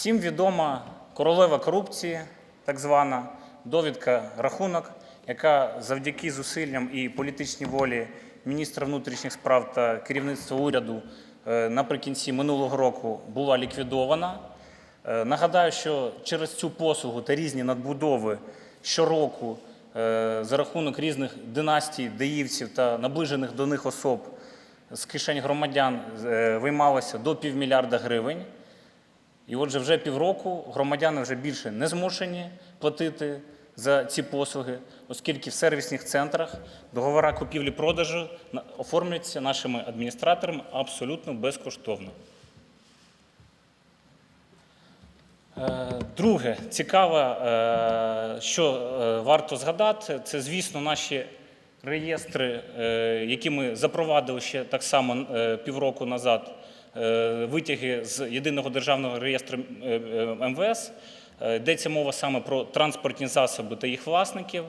Всім відома королева корупції, так звана довідка рахунок, яка завдяки зусиллям і політичній волі міністра внутрішніх справ та керівництва уряду е, наприкінці минулого року була ліквідована. Е, Нагадаю, що через цю послугу та різні надбудови щороку е, за рахунок різних династій, деївців та наближених до них особ з кишень громадян виймалося до півмільярда гривень. І отже, вже півроку громадяни вже більше не змушені платити за ці послуги, оскільки в сервісних центрах договори купівлі-продажу оформлюються нашими адміністраторами абсолютно безкоштовно. Е, Друге, цікаве, е, що е, варто згадати, це, звісно, наші реєстри, які ми запровадили ще так само півроку назад, витяги з єдиного державного реєстру е, е, МВС. Е, Йдеться мова саме про транспортні засоби та їх власників.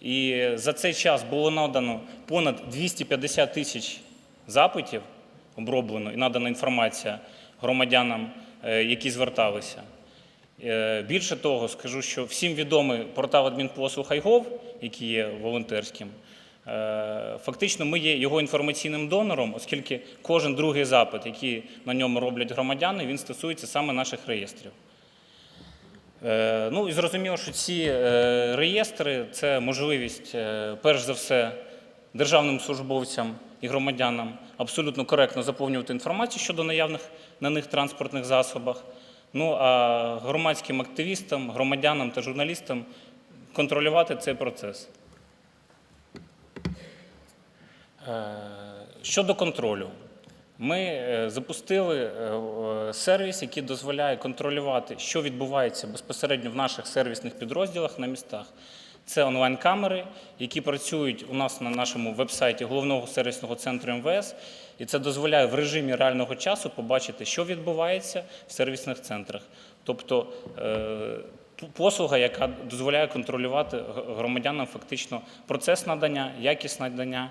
І за цей час було надано понад 250 тисяч запитів, оброблено і надана інформація громадянам, е, які зверталися. Е, Більше того, скажу, що всім відомий портал адмінпослуг iGov, який є волонтерським, е, фактично ми є його інформаційним донором, оскільки кожен другий запит, який на ньому роблять громадяни, він стосується саме наших реєстрів. Е, Ну і зрозуміло, що ці е, реєстри це можливість, е, перш за все, державним службовцям і громадянам абсолютно коректно заповнювати інформацію щодо наявних на них транспортних засобах. Ну а громадським активістам, громадянам та журналістам контролювати цей процес. Щодо контролю, ми е, запустили е, е, сервіс, який дозволяє контролювати, що відбувається безпосередньо в наших сервісних підрозділах на містах. Це онлайн-камери, які працюють у нас на нашому веб-сайті головного сервісного центру МВС, і це дозволяє в режимі реального часу побачити, що відбувається в сервісних центрах. Тобто е, послуга, яка дозволяє контролювати громадянам фактично процес надання, якість надання.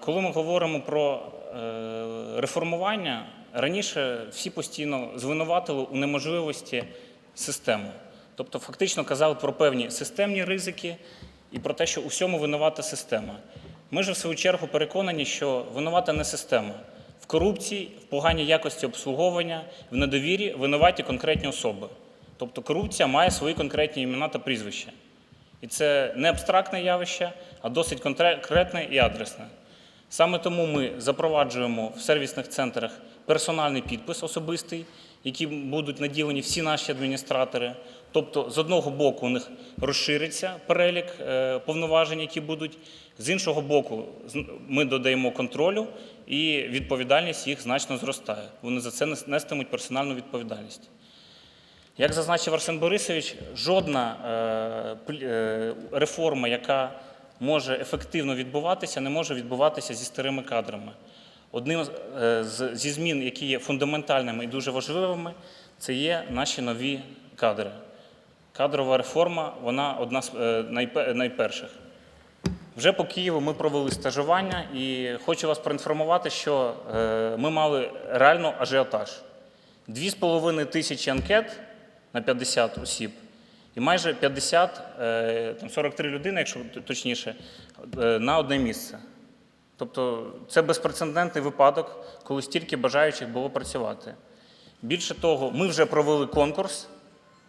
Коли ми говоримо про е, реформування, раніше всі постійно звинуватили у неможливості системи. Тобто, фактично казали про певні системні ризики і про те, що у всьому винувата система. Ми ж, в свою чергу, переконані, що винувата не система. В корупції, в поганій якості обслуговування, в недовірі винуваті конкретні особи. Тобто корупція має свої конкретні імена та прізвища. І це не абстрактне явище, а досить конкретне і адресне. Саме тому ми запроваджуємо в сервісних центрах персональний підпис особистий, яким будуть наділені всі наші адміністратори. Тобто, з одного боку, у них розшириться перелік е, повноважень, які будуть, з іншого боку, ми додаємо контролю, і відповідальність їх значно зростає. Вони за це нестимуть персональну відповідальність. Як зазначив Арсен Борисович, жодна е, е, реформа, яка може ефективно відбуватися, не може відбуватися зі старими кадрами. Одним е, зі змін, які є фундаментальними і дуже важливими, це є наші нові кадри. Кадрова реформа вона одна з найперших. Вже по Києву ми провели стажування і хочу вас проінформувати, що ми мали реально ажіотаж. Дві з половиною тисячі анкет на 50 осіб, і майже 50, е, там 43 людини, якщо точніше, е, на одне місце. Тобто це безпрецедентний випадок, коли стільки бажаючих було працювати. Більше того, ми вже провели конкурс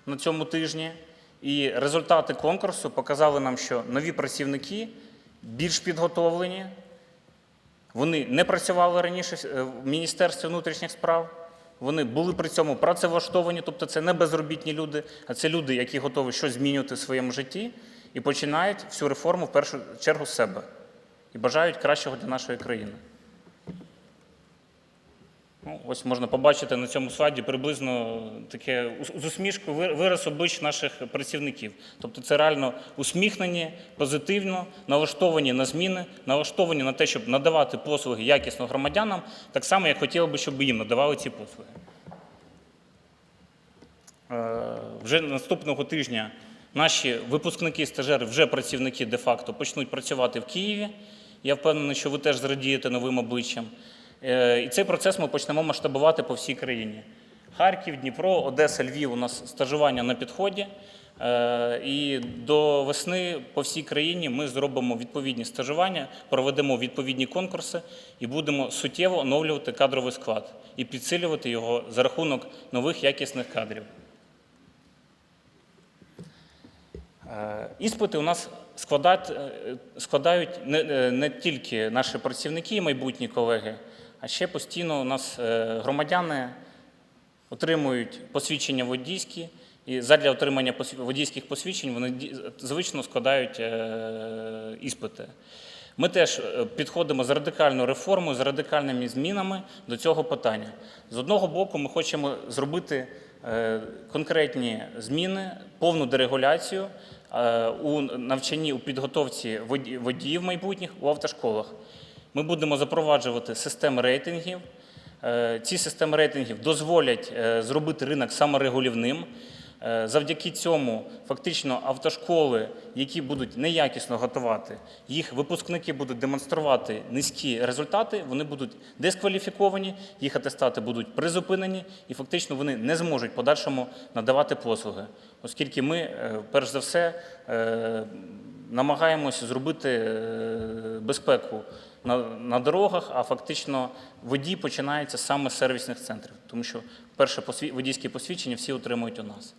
на цьому тижні, і результати конкурсу показали нам, що нові працівники більш підготовлені, вони не працювали раніше е, в Міністерстві внутрішніх справ. Вони були при цьому працевлаштовані, тобто це не безробітні люди, а це люди, які готові щось змінювати в своєму житті і починають всю реформу в першу чергу з себе і бажають кращого для нашої країни. Ну, ось можна побачити на цьому слайді приблизно таке з усмішкою вираз облич наших працівників. Тобто це реально усміхнені, позитивно, налаштовані на зміни, налаштовані на те, щоб надавати послуги якісно громадянам, так само, як хотіли би, щоб їм надавали ці послуги. Е, Вже наступного тижня наші випускники, стажери, вже працівники де-факто почнуть працювати в Києві. Я впевнений, що ви теж зрадієте новим обличчям. Е, І цей процес ми почнемо масштабувати по всій країні. Харків, Дніпро, Одеса, Львів у нас стажування на підході. Е, І до весни по всій країні ми зробимо відповідні стажування, проведемо відповідні конкурси і будемо суттєво оновлювати кадровий склад і підсилювати його за рахунок нових якісних кадрів. Е, Іспити у нас складають, не тільки наші працівники і майбутні колеги, а ще постійно у нас е, громадяни отримують посвідчення водійські, і задля отримання водійських посвідчень вони звично складають е, іспити. Ми теж е, підходимо з радикальною реформою, з радикальними змінами до цього питання. З одного боку, ми хочемо зробити конкретні зміни, повну дерегуляцію у навчанні, у підготовці водіїв майбутніх у автошколах. Ми будемо запроваджувати системи рейтингів. Е, Ці системи рейтингів дозволять е, зробити ринок саморегулівним. Е, Завдяки цьому фактично автошколи, які будуть неякісно готувати, їх випускники будуть демонструвати низькі результати, вони будуть дискваліфіковані, їх атестати будуть призупинені, і фактично вони не зможуть в подальшому надавати послуги, оскільки ми, перш за все, намагаємося зробити безпеку на, на дорогах, а фактично водій починається саме з сервісних центрів, тому що перше водійське посвідчення всі отримують у нас.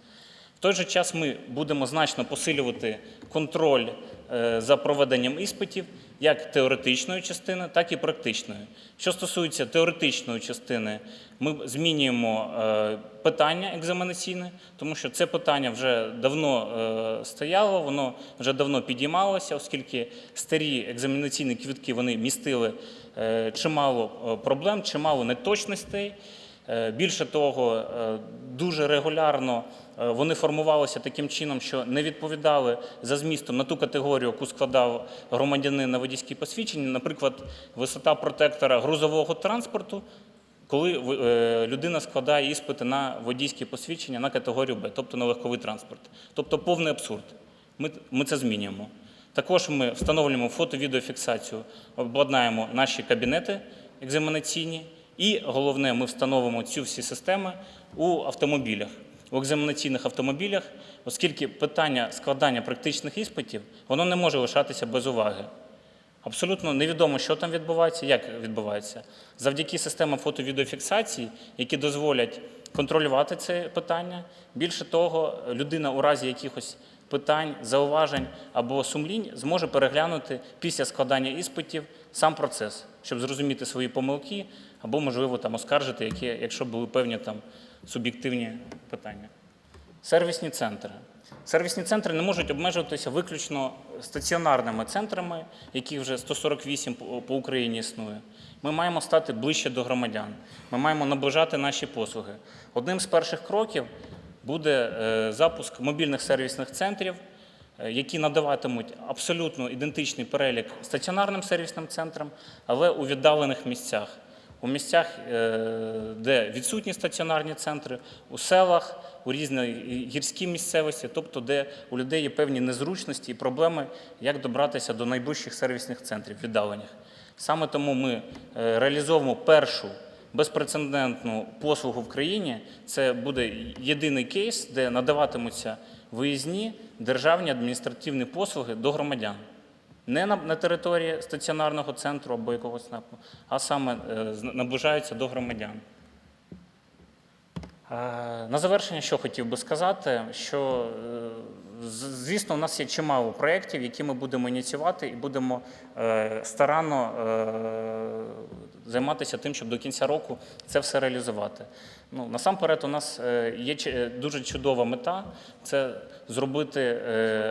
В той же час ми будемо значно посилювати контроль е, за проведенням іспитів як теоретичної частини, так і практичної. Що стосується теоретичної частини, ми змінюємо е, питання екзаменаційне, тому що це питання вже давно е, стояло, воно вже давно підіймалося, оскільки старі екзаменаційні квітки вони містили чимало проблем, чимало неточностей. Більше того, дуже регулярно вони формувалися таким чином, що не відповідали за змістом на ту категорію, яку складав громадянин на водійській посвідченні, наприклад, висота протектора грузового транспорту, коли е, людина складає іспити на водійське посвідчення на категорію Б, тобто на легковий транспорт. Тобто повний абсурд. Ми це змінюємо. Також ми встановлюємо фото-відеофіксацію, обладнаємо наші кабінети екзаменаційні. І головне, ми встановимо цю всі системи у автомобілях, у екзаменаційних автомобілях, оскільки питання складання практичних іспитів воно не може лишатися без уваги. Абсолютно невідомо, що там відбувається, як відбувається. Завдяки системам фото-відеофіксації, які дозволять контролювати це питання. Більше того, людина у разі якихось питань, зауважень або сумлінь зможе переглянути після складання іспитів сам процес, щоб зрозуміти свої помилки або, можливо, там оскаржити, які, якщо були певні там суб'єктивні питання. Сервісні центри. Сервісні центри не можуть обмежуватися виключно стаціонарними центрами, яких вже 148 по по Україні існує. Ми маємо стати ближче до громадян. Ми маємо наближати наші послуги. Одним з перших кроків буде е, запуск мобільних сервісних центрів, е, які надаватимуть абсолютно ідентичний перелік стаціонарним сервісним центрам, але у віддалених місцях. У місцях, е, де відсутні стаціонарні центри, у селах, у різні гірській місцевості, тобто де у людей є певні незручності і проблеми, як добратися до найближчих сервісних центрів віддалених. Саме тому ми е, реалізовуємо першу безпрецедентну послугу в країні. Це буде єдиний кейс, де надаватимуться виїзні державні адміністративні послуги до громадян. Не на, на території стаціонарного центру або якогось напрямку, а саме е, наближаються до громадян. Е, На завершення, що хотів би сказати, що е, звісно, у нас є чимало проєктів, які ми будемо ініціювати, і будемо старанно займатися тим, щоб до кінця року це все реалізувати. Ну, насамперед, у нас є дуже чудова мета це зробити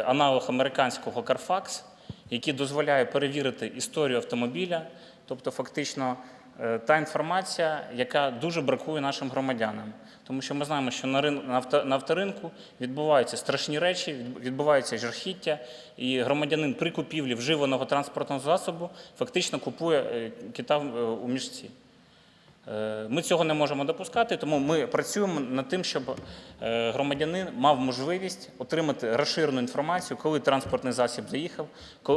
аналог американського Carfax, який дозволяє перевірити історію автомобіля, тобто фактично е, та інформація, яка дуже бракує нашим громадянам. Тому що ми знаємо, що на, рин... на, авто... на авторинку відбуваються страшні речі, від- відбувається жахіття, і громадянин при купівлі вживаного транспортного засобу фактично купує е, кита е, у мішці. Е, Ми цього не можемо допускати, тому ми працюємо над тим, щоб е, громадянин мав можливість отримати розширену інформацію, коли транспортний засіб заїхав,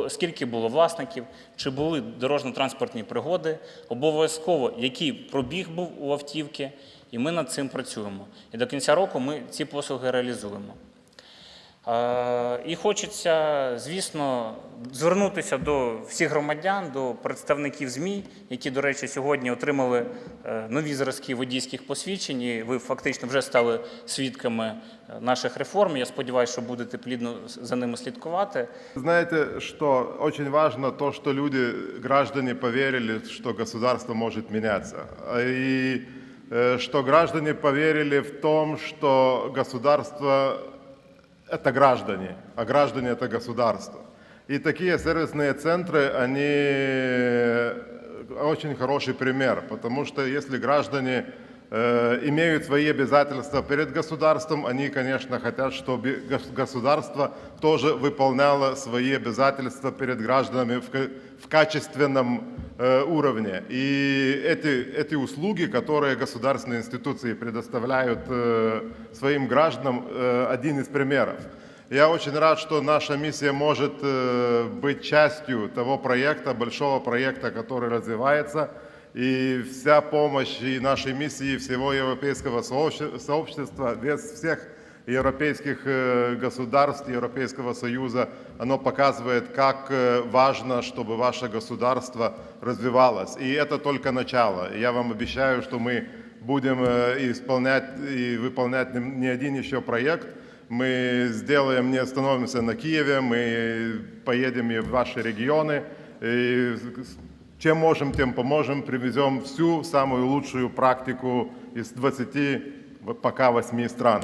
скільки було власників, чи були дорожньо-транспортні пригоди, обов'язково який пробіг був у автівки, і ми над цим працюємо. І до кінця року ми ці послуги реалізуємо. Е, І хочеться, звісно, звернутися до всіх громадян, до представників ЗМІ, які, до речі, сьогодні отримали е, нові зразки водійських посвідчень. І ви фактично вже стали свідками е, наших реформ. Я сподіваюся, що будете плідно за ними слідкувати. Знаете, что очень важно то, что люди, граждане поверили, что государство может меняться. И э, что граждане поверили в том, что государство – это граждане, а граждане – это государство. И такие сервисные центры, они очень хороший пример, потому что если граждане э, имеют свои обязательства перед государством, они, конечно, хотят, чтобы гос- государство тоже выполняло свои обязательства перед гражданами в, ка- в качественном э, уровне. И эти, эти услуги, которые государственные институции предоставляют э, своим гражданам, э, один из примеров. Я очень рад, что наша миссия может э, быть частью того проекта, большого проекта, который развивается. И вся помощь и нашей миссии, и всего европейского сообще- сообщества, без всех европейских э, государств, Европейского Союза, оно показывает, как э, важно, чтобы ваше государство развивалось. И это только начало. Я вам обещаю, что мы будем э, исполнять и выполнять не- не один еще проект. Мы сделаем, не остановимся на Киеве, мы поедем и в ваши регионы. И чем можем, тем поможем, привезем всю самую лучшую практику из 20 пока 8 стран.